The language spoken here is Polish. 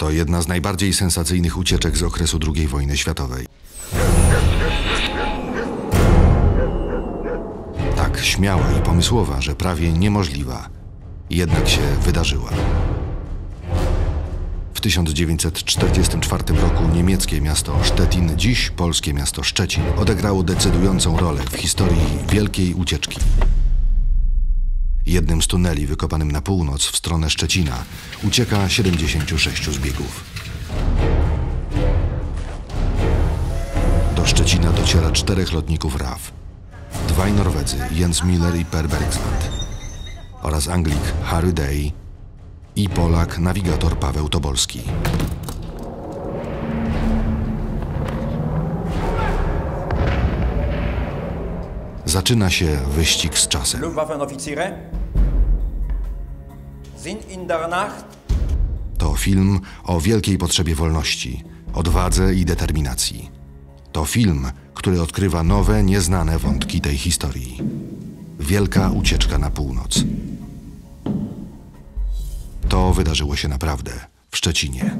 To jedna z najbardziej sensacyjnych ucieczek z okresu II wojny światowej. Tak śmiała i pomysłowa, że prawie niemożliwa. Jednak się wydarzyła. W 1944 roku niemieckie miasto Szczecin, dziś polskie miasto Szczecin, odegrało decydującą rolę w historii wielkiej ucieczki. Jednym z tuneli wykopanym na północ w stronę Szczecina ucieka 76 zbiegów. Do Szczecina dociera czterech lotników RAF. Dwaj Norwedzy, Jens Miller i Per Bergsland oraz Anglik Harry Day i Polak nawigator Paweł Tobolski. Zaczyna się wyścig z czasem. Sind in der Nacht To film o wielkiej potrzebie wolności, odwadze i determinacji. To film, który odkrywa nowe, nieznane wątki tej historii. Wielka ucieczka na północ. To wydarzyło się naprawdę w Szczecinie.